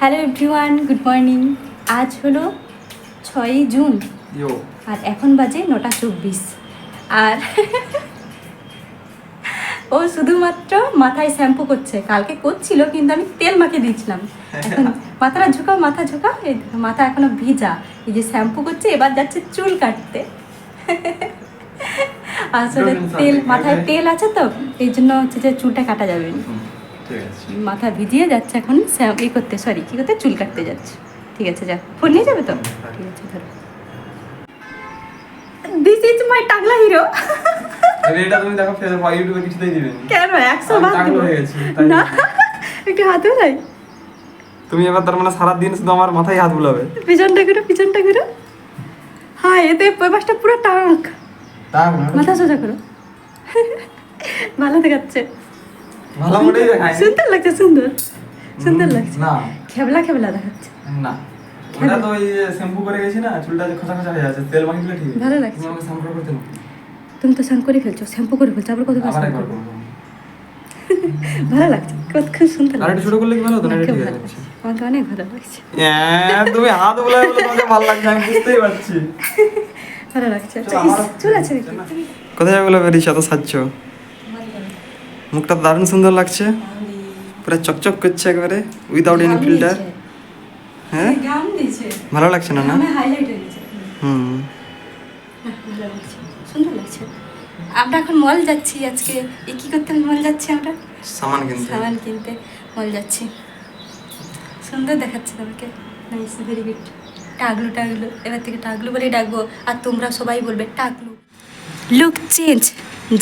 Hello everyone good morning আজ হলো ছয়ই জুন। আর এখন বাজে নটা চব্বিশ। আর ও শুধুমাত্র মাথায় শ্যাম্পু করছে। কালকে করছিল কিন্তু আমি তেল মাখিয়ে দিয়েছিলাম। এখন মাথাটা ঝুঁকাও মাথা ঝুঁকাও মাথা এখনও ভিজা। এই যে শ্যাম্পু করছে এবার যাচ্ছে চুল কাটতে। আসলে তেল মাথায় তেল আছে তো এই জন্য হচ্ছে যে চুলটা কাটা যাবে। না মাথা ভিজিয়ে যাচ্ছে এখন ই করতে সরি কি করতে? চুল কাটতে যাচ্ছে। ঠিক আছে যা। ফোন নিয়ে যাবে তো? ঠিক আছে ধরো। দিস ইজ মাই টাগলা হিরো আরে এটা তুমি দেখো ফেসবুক বা ইউটিউবে কিছুতেই দিবে কেন একশো আমি ভাগ টাকলা হয়ে গেছি। না। একটু হাতও নাই তুমি এবার তার মানে সারাদিন শুধু আমার মাথায় হাত বুলাবে। পিছনটা ঘুরো পিছনটা ঘুরো। হ্যাঁ এতে পাশটা পুরো টাক। মাথা সোজা করো। ভালো দেখাচ্ছে। ভালো মোটেই দেখায়। সুন্দর লাগছে সুন্দর। সুন্দর লাগছে। না। খেবলা খেবলা দেখাচ্ছে। না। ওটা তো ওই শ্যাম্পু করে গেছি না চুলটা খোঁচা খোঁচা হয়ে যাচ্ছে তেল মাখিয়ে দিলে ঠিক। ভালো লাগছে। আমাকে শ্যাম্পু করতে না তুমি তো স্নান করে ফেলছো শ্যাম্পু করে ফেলছো আবার কত স্নান করব? ভালো লাগছে কত খুব সুন্দর আর ছোট করলে কি ভালো হতো? না ঠিক আছে। আমাকে অনেক ভালো লাগছে। হ্যাঁ, তুমি হাত বলে তোমাকে ভালো লাগছে আমি বুঝতেই পারছি। ভালো লাগছে। চলো, আছে কোথায় যাবে বলে বেরিয়েছ এত সাজছ? মুখটা দারুণ সুন্দর লাগছে। পুরো চকচক করছে একবারে উইদাউট এনি ফিল্টার হ্যাঁ? ভালো লাগছে না না? হয়ে হুম লাগছে। সুন্দর লাগছে। আমরা এখন মল যাচ্ছি আজকে। এ কি করতে মল যাচ্ছি আমরা? সামান কিনতে। সামান কিনতে। মল যাচ্ছি। সুন্দর দেখাচ্ছে তোমাকে। Nice very good টাগলু টাগলু। এবার থেকে টাগলু বলেই ডাকবো। আর তোমরা সবাই বলবে টাগলু। লুক চেঞ্জ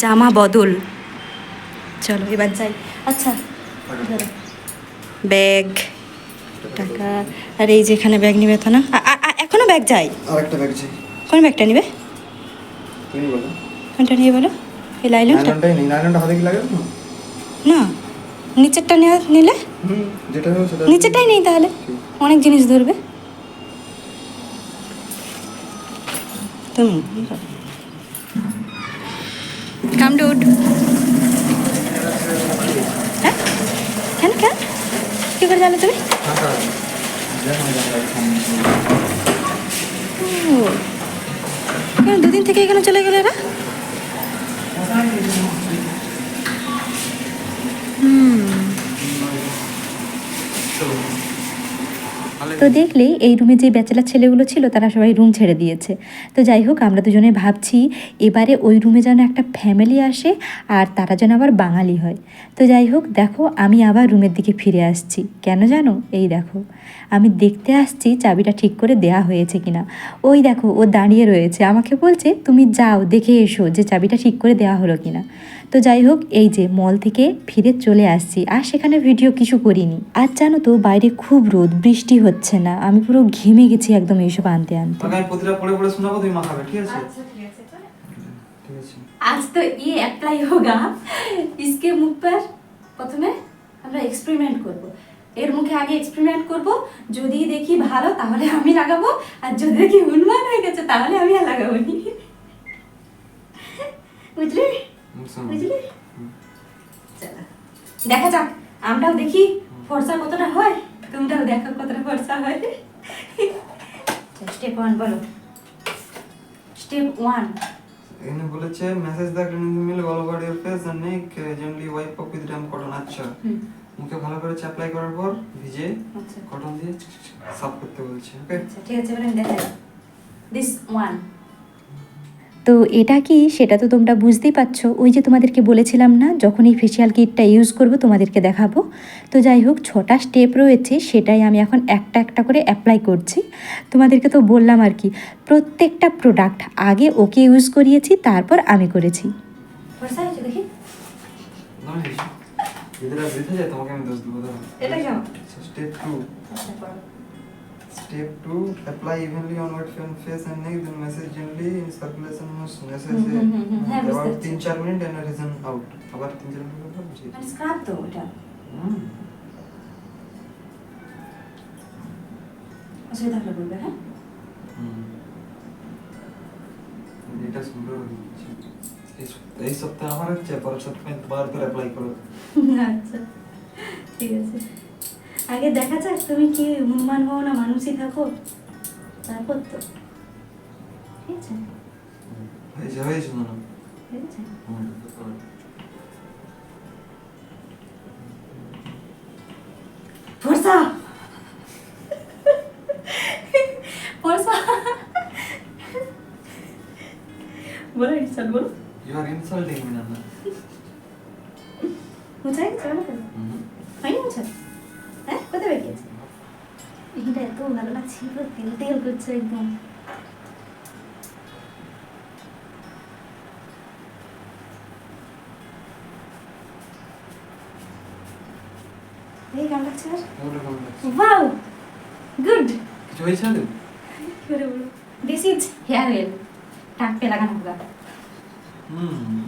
জামা বদল। চলো এবার যাই। আচ্ছা ব্যাগ টাকা আর এই যেখানে ব্যাগ নিবে তো না? এখনও ব্যাগ যাই আর একটা ব্যাগ আছে কোন ব্যাগটা নিবে? তুমি বলো। কোনটা নিয়ে বলো? এই লাইলনটা নাইলনটা হাতে কি লাগে না না। নিচেরটা নেওয়া নিলে? হুম যেটা হবে সেটা নিচেরটাই নেই তাহলে। অনেক জিনিস ধরবে। তুমি কাম ডুড হ্যাঁ কেন কেন কি করে জানো তুমি কেন দুদিন থেকে এখানে চলে গেলে এরা হুম। তো দেখলেই এই রুমে যে ব্যাচেলার ছেলেগুলো ছিল, তারা সবাই রুম ছেড়ে দিয়েছে। তো যাই হোক, আমরা দুজনে ভাবছি, এবারে ওই রুমে যেন একটা ফ্যামিলি আসে আর তারা যেন আবার বাঙালি হয়। তো যাই হোক, দেখো, আমি আবার রুমের দিকে ফিরে আসছি। কেন জানো? এই দেখো, আমি দেখতে আসছি চাবিটা ঠিক করে দেয়া হয়েছে কিনা। ওই দেখো, ও দাঁড়িয়ে রয়েছে। আমাকে বলছে, তুমি যাও, দেখে এসো যে চাবিটা ঠিক করে দেওয়া হলো কিনা। তো যাই হোক এই যে মল থেকে ফিরে চলে আসছি আর সেখানে ভিডিও কিছু করিনি আর জানো তো বাইরে খুব রোদ বৃষ্টি হচ্ছে না আমি পুরো ঘেমে গেছি একদম এইসব আনতে আনতে তোমাকে আমি প্রতিটা পড়ে পড়ে শোনাবো তুমি মাখাবে ঠিক আছে ঠিক আছে आज तो ये अप्लाई होगा इसके मुख पर প্রথমে আমরা এক্সপেরিমেন্ট করব এর মুখে আগে এক্সপেরিমেন্ট করব যদি দেখি ভালো তাহলে আমি লাগাবো আর যদি দেখি উন্মান হয়ে গেছে তাহলে আমি আর লাগাবো নি বুঝলি হুম, শোনো। বুঝলি? দেখা যাক আমরাও দেখি ফর্সা কতটা হয় তোমরাও দেখো কতটা ফর্সা হয়। স্টেপ ওয়ান বলো। স্টেপ ওয়ান এখানে বলেছে massage the milk all over your face and neck gently wipe up with damp cotton আচ্ছা। মুখে ভালো করে অ্যাপ্লাই করার পর ভিজে আচ্ছা। কটন দিয়ে সাফ করতে বলছে ওকে আচ্ছা ঠিক আছে এবার দেখাই। দিস ওয়ান তো এটা কি? সেটা তো তোমরা বুঝতেই পারছ। ওই যে তোমাদেরকে বলেছিলাম না যখন এই ফেসিয়াল কিটটা ইউজ করব তোমাদেরকে দেখাবো। তো যাই হোক ছটা স্টেপ রয়েছে সেটাই আমি এখন একটা একটা করে অ্যাপ্লাই করছি। তোমাদেরকে তো বললাম আর কি প্রত্যেকটা প্রোডাক্ট আগে ওকে ইউজ করিয়েছি তারপর আমি করেছি। দেখি। এটা কেমন? Step two step two apply evenly on wet face and neck then massage gently in circulation motion massage hmm, hmm, hmm, hmm, হ্যাঁ, বুঝতে আবার পারছি। তিন চার মিনিট এন্ড রিজন আউট আবার তিন চার মিনিট পর বুঝিয়ে দিই। স্ক্রাব তো ওটা হুম। অসুবিধা হলে বলবে হ্যাঁ হুম। এটা সুন্দর হয়েছে। এই সপ- এই সপ্তাহে আমার হচ্ছে পরের সপ্তাহে তোমার করে অ্যাপ্লাই করো আচ্ছা ঠিক আছে আগে দেখা যাক তুমি কি হনুমান হও না মানুষই থাকো। তারপর তো। ঠিক আছে হয়েছে হয়েছে মনে। ঠিক আছে হুম। ফর্সা! ফর্সা! বলো ইনসাল বলো। You are insulting me, Nana. হচ্ছে একদম। এই গান লাগছে ওয়াও গুড কিছু হয়েছে না কি করে বলো দিস ইজ হেয়ার অয়েল টাক পে লাগানো হবে হুম।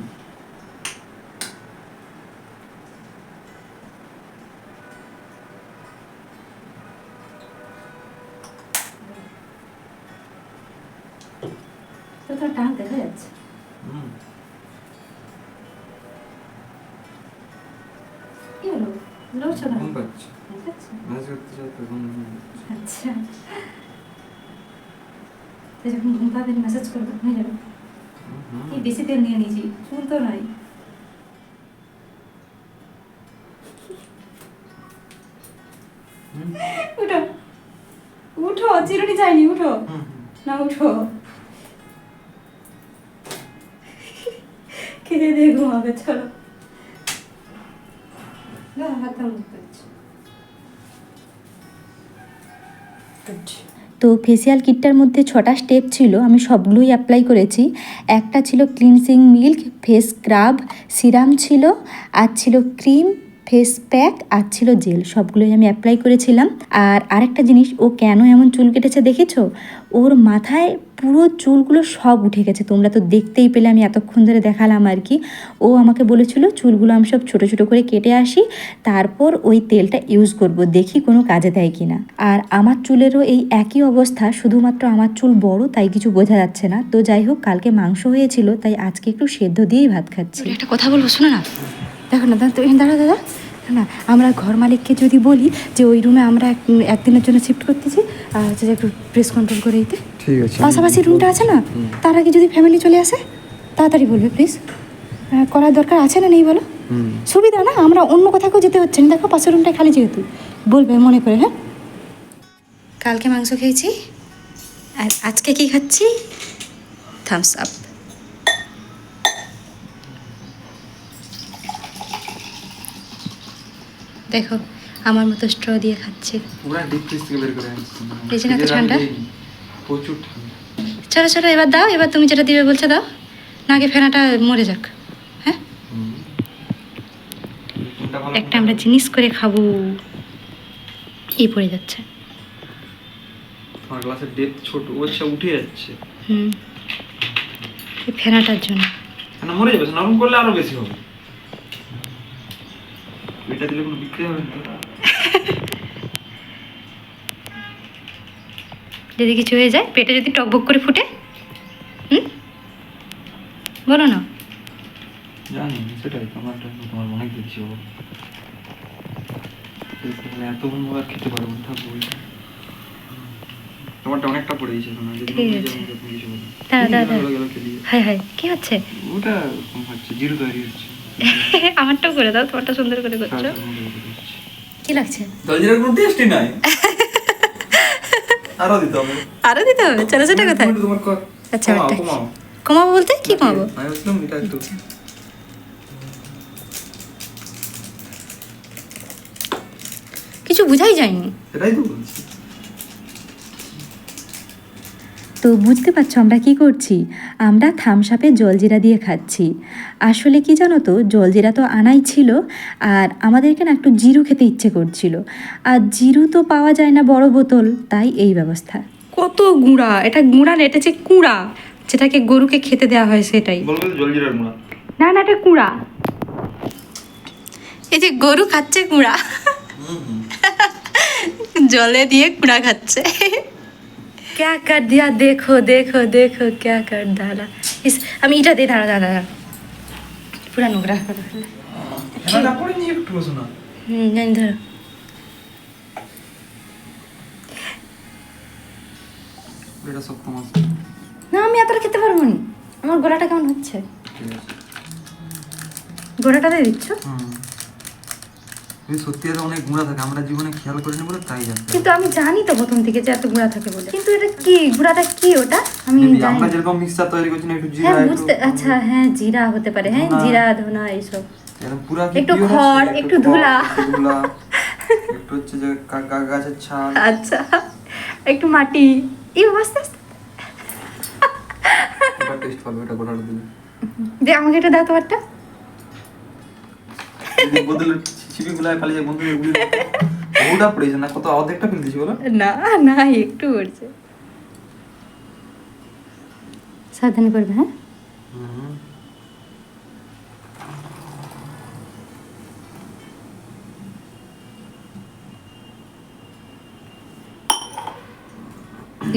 আচ্ছা। যখন ঘুম পাবেন মেসেজ করবে হয়ে যাবে হুম। বেশি তেল নিয়ে নিয়েছি? চুল তো নয়। উঠো। উঠো, চিরুনি চাইনি, উঠো। না, উঠো। খেয়ে দিয়ে ঘুমাবে, চলো। না হাতটা তো ফেসিয়াল কিটটার মধ্যে ছটা স্টেপ ছিল, আমি সবগুলোই অ্যাপ্লাই করেছি। একটা ছিল cleansing milk face scrub serum ছিল, আর ছিল ক্রিম ফেস প্যাক আর ছিল জেল সবগুলোই আমি অ্যাপ্লাই করেছিলাম। আর আরেকটা জিনিস, ও কেন এমন চুল কেটেছে দেখেছ? ওর মাথায় পুরো চুলগুলো সব উঠে গেছে। তোমরা তো দেখতেই পেলে, আমি এতক্ষণ ধরে দেখালাম আর কি। ও আমাকে বলেছিল, চুলগুলো আমি সব ছোটো ছোটো করে কেটে আসি, তারপর ওই তেলটা ইউজ করব। দেখি কোনো কাজে দেয় কি না আর আমার চুলেরও এই একই অবস্থা, শুধুমাত্র আমার চুল বড়, তাই কিছু বোঝা যাচ্ছে না। তো যাই হোক, কালকে মাংস হয়েছিল, তাই আজকে একটু সেদ্ধ দিয়েই ভাত খাচ্ছি। একটা কথা বলব, শোনো না। দেখো না দাদা দাঁড়া দাদা না আমরা ঘর মালিককে যদি বলি যে ওই রুমে আমরা এক- একদিনের জন্য শিফট করতেছি আর হচ্ছে একটু প্রেস কন্ট্রোল করে দিতে। ঠিক আছে। পাশাপাশি রুমটা আছে না? তার আগে যদি ফ্যামিলি চলে আসে তাড়াতাড়ি বলবে প্লিজ করার দরকার আছে না নেই বলো? সুবিধা না আমরা অন্য কোথাও যেতে হচ্ছে না। দেখো পাশের রুমটা খালি যেহেতু। বলবে মনে করে হ্যাঁ? কালকে মাংস খেয়েছি। আর আজকে কি খাচ্ছি? থামস আপ দেখো আমার মতো স্ট্র দিয়ে খাচ্ছে। এই যে না এত ঠান্ডা? চলো চলো এবার দাও এবার তুমি যেটা দিবে বলছো দাও। না আগে ফেনাটা মরে যাক হ্যাঁ? একটা আমরা জিনিস করে খাব। ই পড়ে যাচ্ছে। আমার গ্লাসের ডেপ ছোট ও আচ্ছা উঠে যাচ্ছে। হুম। এই ফেনাটার জন্য। না মরে যাবে? নরম করলে আরও বেশি হবে। এটা দিলে কোনো বিক্রি হবে না যদি কিছু হয়ে যায় পেটে যদি টক টকবক করে ফুটে হুম বলো না জানি সেটাই তোমার অনেক হবে তাহলে এত বন্ধু আর খেতে পারব না থাকব। তোমারটা অনেকটা পড়ে গেছে শোনা যদি ঠিক নিজে আছে। আমাকে তুমি কিছু বলো দাঁড়া, দাঁড়া, গেলো, দাঁড়া। গেলো, খেলিয়ে। হাই হাই কি হচ্ছে ওটা হচ্ছে জিরো তৈরি হচ্ছে আমারটাও করে দাও তোমারটা সুন্দর করে করছ। হচ্ছে। কি লাগছে? জলজিরার কোনো টেস্টই নাই। আরও দিতে হবে। আরও দিতে হবে? চলো সেটা কোথায়? আচ্ছা, কমাও, কমাবো বলতে? কি কমাবো? আমি ভাবছিলাম এটা একটু কিছু বুঝাই যায়নি। এটাই তো বলছি। তো বুঝতে পারছ আমরা কি করছি? আমরা থামসাপে জলজিরা দিয়ে খাচ্ছি। আসলে কি জানো তো জলজিরা তো আনাই ছিল আর আমাদেরকে না একটু জিরু খেতে ইচ্ছে করছিল। আর জিরু তো পাওয়া যায় না বড় বোতল তাই এই ব্যবস্থা। কত গুঁড়া এটা গুঁড়া না এটা যে কুঁড়া যেটাকে গরুকে খেতে দেওয়া হয় সেটাই। না না এটা কুঁড়া। এই যে গরু খাচ্ছে কুঁড়া। জলে দিয়ে কুঁড়া খাচ্ছে। क्या कर दिया? देखो देखो देखो क्या कर डाला। इस আমি এটা দিয়ে দাঁড়া দাঁড়া দাঁড়া পুরা নোংরা করে ফেলে হুম জানি ধরো না আমি এতটা খেতে পারব না আমার গোলাটা কেমন হচ্ছে গোলাটা দিয়ে দিচ্ছ হুম সত্যি এর অনেক গুণা থাকে আমরা জীবনে খেয়াল করিনি বলে তাই জানি কিন্তু আমি জানি তো প্রথম থেকে যে এত গুঁড়া থাকে বলে। কিন্তু এটা কি? গুঁড়াটা কি ওটা? আমি জানি আমরা যেরকম মিক্সচার তৈরি করছি একটু জিরা হ্যাঁ বুঝতে আচ্ছা হ্যাঁ জিরা হতে পারে। হ্যাঁ জিরা ধনা এইসব। একটু খড়, একটু ধুলা। একটু হচ্ছে যে গাছের ছাল। আচ্ছা একটু মাটি। এই আস্তে আস্তে। টেস্ট এটা গোটা দে আমাকে এটা দাও তোমারটা। বদলে ছিপি গুলায় পালিয়ে বন্ধু এগুলি ওটা পড়েছে না? কত অর্ধেকটা ফেল দিয়েছি বলো? না না, একটু করছে সাবধানে করবে হ্যাঁ?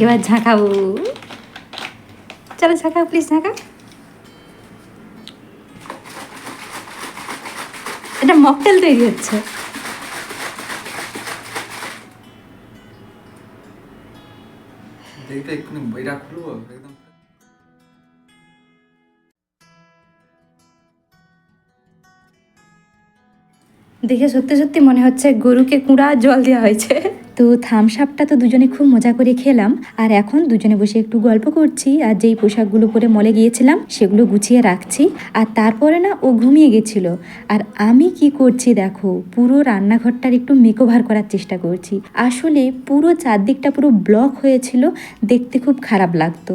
এবার ঝাঁকাবো। চলো ঝাঁকাও প্লিজ ঝাঁকাও। মকটেল তৈরি হচ্ছে। দেখতে এক্ষুনি বইটা খুলবো একদম। দেখে সত্যি সত্যি মনে হচ্ছে গরুকে কুড়া জল দেওয়া হয়েছে। তো থামস আপটা তো দুজনে খুব মজা করে খেলাম। আর এখন দুজনে বসে একটু গল্প করছি। আর যেই পোশাকগুলো পরে মলে গিয়েছিলাম, সেগুলো গুছিয়ে রাখছি। আর তারপরে না ও ঘুমিয়ে গেছিল। আর আমি কি করছি দেখো, পুরো রান্নাঘরটার একটু মেকওভার করার চেষ্টা করছি। আসলে পুরো চারদিকটা পুরো ব্লক হয়েছিল, দেখতে খুব খারাপ লাগতো।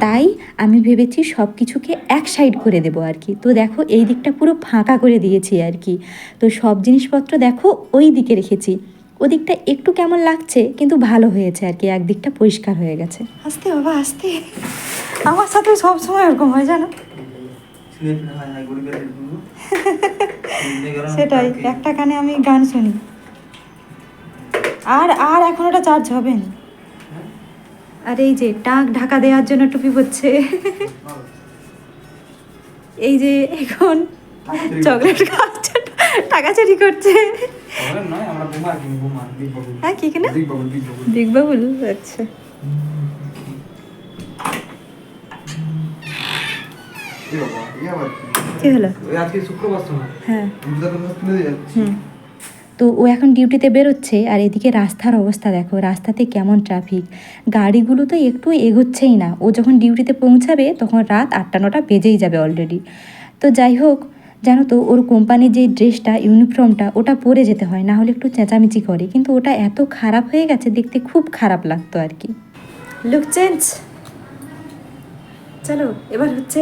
তাই আমি ভেবেছি সব কিছুকে এক সাইড করে দেবো আর কি। তো দেখো এই দিকটা পুরো ফাঁকা করে দিয়েছি আর কি। তো সব জিনিসপত্র দেখো ওই দিকে রেখেছি। ওদিকটা একটু কেমন লাগছে কিন্তু ভালো হয়েছে আর কি একদিকটা পরিষ্কার হয়ে গেছে। আস্তে বাবা আস্তে। আমার সাথে সব সময় ওরকম হয় জানো? হয় সেটাই একটা কানে আমি গান শুনি। আর আর এখন ওটা চার্জ হবে না। আর এই যে টাক ঢাকা দেওয়ার জন্য টুপি পড়ছে এই যে এখন চকলেট খাওয়ার জন্য টাকা চুরি করছে। হ্যাঁ কি কিনা? বিগ বাবুল, আচ্ছা। কি? হলো। হ্যাঁ। তো ও এখন ডিউটিতে বেরোচ্ছে আর এদিকে রাস্তার অবস্থা দেখো রাস্তাতে কেমন ট্রাফিক। গাড়িগুলো তো একটু এগোচ্ছেই না। ও যখন ডিউটিতে পৌঁছাবে তখন রাত আটটা নটা বেজেই যাবে অলরেডি। তো যাই হোক জানো তো ওর কোম্পানির যে ড্রেসটা ইউনিফর্মটা ওটা পরে যেতে হয় না হলে একটু চেঁচামেচি করে। কিন্তু ওটা এত খারাপ হয়ে গেছে দেখতে খুব খারাপ লাগতো আর কি। লুক চেঞ্জ চলো এবার হচ্ছে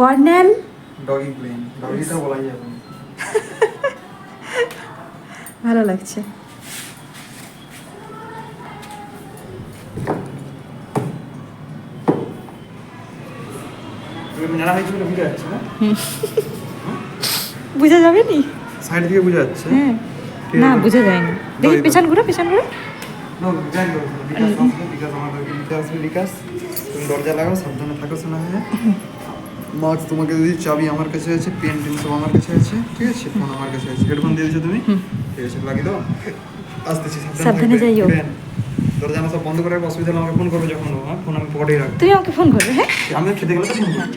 কর্নেল। Doggy plane, doggy টা বলাই যাবে ভালো লাগছে। তুমি নেড়া হয়েছে বলে বুঝা যাচ্ছে না? বোঝা যাবে নি? সাইড থেকে বুঝা যাচ্ছে। হ্যাঁ। না। বোঝা যায়নি। দেখি দই, পেছন ঘুরো পেছন ঘুরো। দরজা লাগাও সাবধানে থাকো শোনা হয়ে মাস্ক তোমাকে চাবি আমার কাছে আছে পেন টেন সব আমার কাছে আছে ঠিক আছে? ফোন আমার কাছে আছে। হেডফোন দিয়ে দিচ্ছ তুমি ঠিক আছে লাগিয়ে দাও। আসতেছি সাবধানে যাইও। দরজা সব বন্ধ করে অসুবিধা হলে আমাকে ফোন করবে যখন হ্যাঁ? ফোন আমি পকেটেই রাখব। তুমি আমাকে ফোন করবে হ্যাঁ? আমিও খেতে গেলে তো ফোন করব।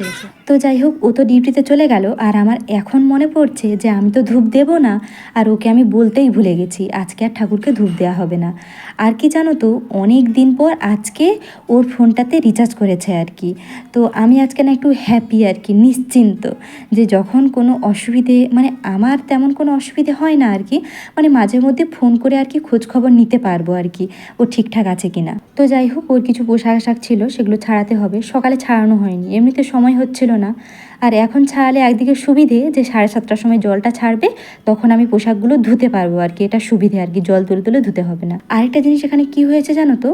তো যাই হোক ও তো ডিউটিতে চলে গেল আর আমার এখন মনে পড়ছে যে আমি তো ধূপ দেব না আর ওকে আমি বলতেই ভুলে গেছি আজকে আর ঠাকুরকে ধূপ দেওয়া হবে না। আর কি জানো তো অনেক দিন পর আজকে ওর ফোনটাতে রিচার্জ করেছে আর কি। তো আমি আজকে না একটু হ্যাপি আর কি নিশ্চিন্ত যে যখন কোনো অসুবিধে মানে আমার তেমন কোনো অসুবিধে হয় না আর কি মানে মাঝে মধ্যে ফোন করে আর কি খোঁজ খবর নিতে পারব আর কি। ও ঠিকঠাক আছে কিনা। তো যাই হোক, ওর কিছু পোশাক আশাক ছিল, সেগুলো ছাড়াতে হবে। সকালে ছাড়ানো হয়নি। এমনিতে সময় হচ্ছিল না। আর এখন ছাড়ালে একদিকে সুবিধে যে সাড়ে সাতটার সময় জলটা ছাড়বে, তখন আমি পোশাকগুলো ধুতে পারব আর কি। এটা সুবিধে আর কি, জল তুলে তুলে ধুতে হবে না। আরেকটা জিনিস এখানে কি হয়েছে জানো তো?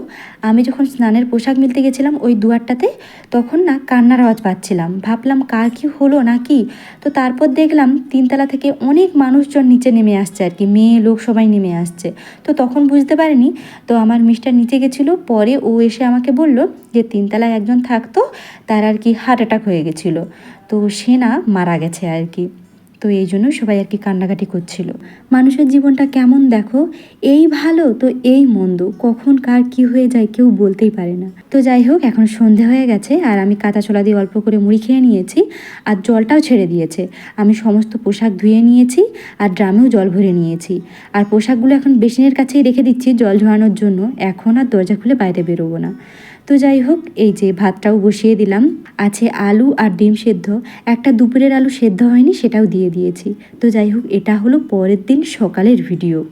আমি যখন স্নানের পোশাক মিলতে গেছিলাম ওই দুয়ারটাতে, তখন না কান্নার আওয়াজ পাচ্ছিলাম। ভাবলাম, কার কি হলো না কি? তো তারপর দেখলাম, তিনতলা থেকে অনেক মানুষজন নিচে নেমে আসছে আর কি। মেয়ে, লোক সবাই নেমে আসছে। তো তখন বুঝতে পারিনি। তো আমার মিস্টার নিচে গেছিল, পরে ও এসে আমাকে বলল যে তিনতলায় একজন থাকতো, তার আর কি হার্ট অ্যাটাক হয়ে গেছিল। তো সে না মারা গেছে আর কি। তো এই জন্য সবাই আর কি কান্নাকাটি করছিল। মানুষের জীবনটা কেমন দেখো? এই ভালো তো এই মন্দ। কখন কার কি হয়ে যায় কেউ বলতেই পারে না। তো যাই হোক, এখন সন্ধে হয়ে গেছে আর আমি কাঁচা ছোলা দিয়ে অল্প করে মুড়ি খেয়ে নিয়েছি আর জলটাও ছেড়ে দিয়েছে। আমি সমস্ত পোশাক ধুয়ে নিয়েছি আর ড্রামেও জল ভরে নিয়েছি। আর পোশাকগুলো এখন বেসিনের কাছেই রেখে দিচ্ছি জল ঝরানোর জন্য। এখন আর দরজা খুলে বাইরে বেরোবো না। তো যাই হোক, এই যে ভাতটাও বসিয়ে দিলাম। আছে আলু আর ডিম সেদ্ধ। একটা দুপুরের আলু সেদ্ধ হয়নি, সেটাও দিয়ে দিয়েছি। তো যাই হোক, এটা হলো পরের দিন সকালের ভিডিও।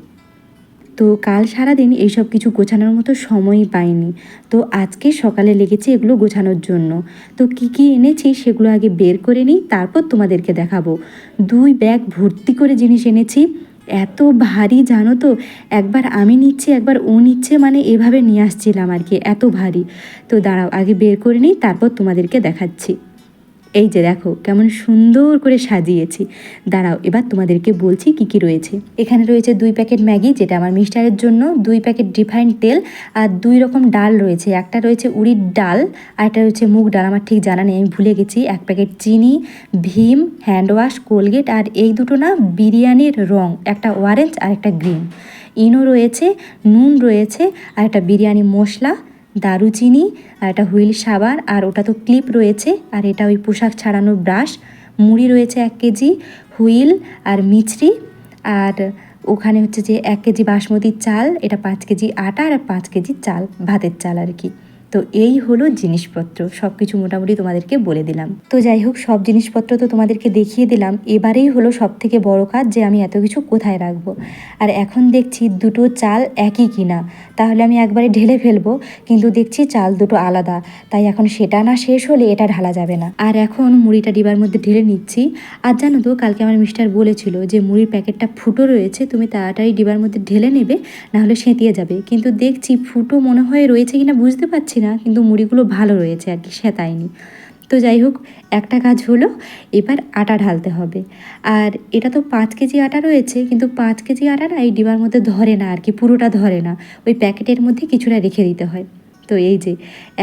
তো কাল সারাদিন এইসব কিছু গোছানোর মতো সময়ই পাইনি। তো আজকে সকালে লেগেছে এগুলো গোছানোর জন্য। তো কি কি এনেছি সেগুলো আগে বের করে নিই, তারপর তোমাদেরকে দেখাবো। দুই ব্যাগ ভর্তি করে জিনিস এনেছি। এত ভারী, জানো তো? একবার আমি নিচ্ছি, একবার ও নিচ্ছে মানে এভাবে নিয়ে আসছিলাম আর কি, এত ভারী। তো দাঁড়াও, আগে বের করে নিই, তারপর তোমাদেরকে দেখাচ্ছি। এই যে দেখো, কেমন সুন্দর করে সাজিয়েছি। দাঁড়াও, এবার তোমাদেরকে বলছি কি কি রয়েছে। এখানে রয়েছে দুই প্যাকেট ম্যাগি, যেটা আমার মিস্টারের জন্য, দুই প্যাকেট রিফাইন্ড তেল আর দুই রকম ডাল রয়েছে। একটা রয়েছে উড়ির ডাল, আর একটা রয়েছে মুগ ডাল। আমার ঠিক জানা নেই, আমি ভুলে গেছি। এক প্যাকেট চিনি, ভীম, হ্যান্ড ওয়াশ, কোলগেট, আর এই দুটো না বিরিয়ানির রং, একটা অরেঞ্জ আর একটা গ্রিন। ইনো রয়েছে, নুন রয়েছে, আর একটা বিরিয়ানি মশলা দারুচিনি, আর এটা হুইল সাবান, আর ওটা তো ক্লিপ রয়েছে, আর এটা ওই পোশাক ছাড়ানোর ব্রাশ, মুড়ি রয়েছে এক কেজি, হুইল আর মিছরি, আর ওখানে হচ্ছে যে এক কেজি বাসমতি চাল, এটা পাঁচ কেজি আটা, আর পাঁচ কেজি চাল, ভাতের চাল আর কি। তো এই হলো জিনিসপত্র সব কিছু মোটামুটি তোমাদেরকে বলে দিলাম। তো যাই হোক, সব জিনিসপত্র তো তোমাদেরকে দেখিয়ে দিলাম। এবারেই হলো সব থেকে বড় কাজ যে আমি এত কিছু কোথায় রাখব। আর এখন দেখছি দুটো চাল একই কিনা। তাহলে আমি একবারে ঢেলে ফেলব, কিন্তু দেখছি চাল দুটো আলাদা। তাই এখন সেটা না শেষ হলে এটা ঢালা যাবে না। আর এখন মুড়িটা ডিবার মধ্যে ঢেলে নিচ্ছি। আর জানো তো, কালকে আমার মিস্টার বলেছিল যে মুড়ির প্যাকেটটা ফুটো রয়েছে, তুমি তাড়াতাড়ি ডিবার মধ্যে ঢেলে নেবে, নাহলে সেঁতিয়ে যাবে। কিন্তু দেখছি ফুটো মনে হয় রয়েছে কিনা বুঝতে পারছি না, কিন্তু মুড়িগুলো ভালো রয়েছে আর কি, সেঁতায়নি। তো যাই হোক, একটা কাজ হলো, এবার আটা ঢালতে হবে। আর এটা তো পাঁচ কেজি আটা রয়েছে, কিন্তু পাঁচ কেজি আটা না এই ডিবার মধ্যে ধরে না আর কি, পুরোটা ধরে না। ওই প্যাকেটের মধ্যে কিছুটা রেখে দিতে হয়। তো এই যে,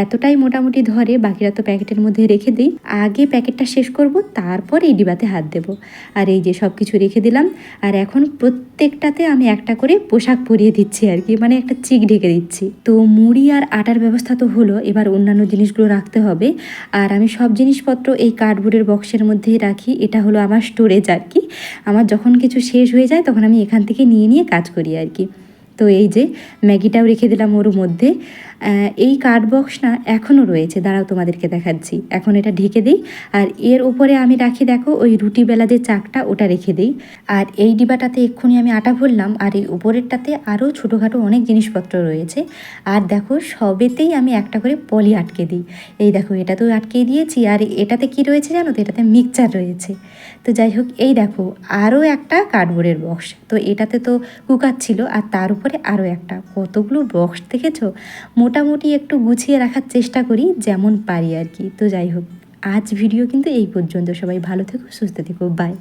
এতটাই মোটামুটি ধরে, বাকিরা তো প্যাকেটের মধ্যে রেখে দিই। আগে প্যাকেটটা শেষ করব, তারপর এই ডিবাতে হাত দেব। আর এই যে সব কিছু রেখে দিলাম, আর এখন প্রত্যেকটাতে আমি একটা করে পোশাক পরিয়ে দিচ্ছি আর কি মানে একটা চিক ঢেকে দিচ্ছি। তো মুড়ি আর আটার ব্যবস্থা তো হলো, এবার অন্যান্য জিনিসগুলো রাখতে হবে। আর আমি সব জিনিসপত্র এই কার্ডবোর্ডের বক্সের মধ্যেই রাখি, এটা হলো আমার স্টোরেজ আর কি। আমার যখন কিছু শেষ হয়ে যায়, তখন আমি এখান থেকে নিয়ে নিয়ে কাজ করি আর কি। তো এই যে ম্যাগিটাও রেখে দিলাম ওর মধ্যে। এই কার্ড বক্স না এখনও রয়েছে। দাঁড়াও তোমাদেরকে দেখাচ্ছি। এখন এটা ঢেকে দিই। আর এর উপরে আমি রাখি দেখো, ওই রুটি বেলা যে চাকটা, ওটা রেখে দিই। আর এই ডিবাটাতে এক্ষুনি আমি আটা ভরলাম। আর এই উপরেরটাতে আরও ছোটোখাটো অনেক জিনিসপত্র রয়েছে। আর দেখো, সবেতেই আমি একটা করে পলি আটকে দিই। এই দেখো, এটা তো আটকে দিয়েছি। আর এটাতে কি রয়েছে জানো তো? এটাতে মিক্সচার রয়েছে। তো যাই হোক, এই দেখো, আরও একটা কার্ডবোর্ডের বক্স তো এটাতে তো কুকার ছিল। আর তার উপরে আরও একটা। কতগুলো বক্স দেখেছ? মোটামুটি একটু গুছিয়ে রাখার চেষ্টা করি, যেমন পারি আর কি। তো যাই হোক, আজ ভিডিও কিন্তু এই পর্যন্ত। সবাই ভালো থেকো, সুস্থ থেকো বাই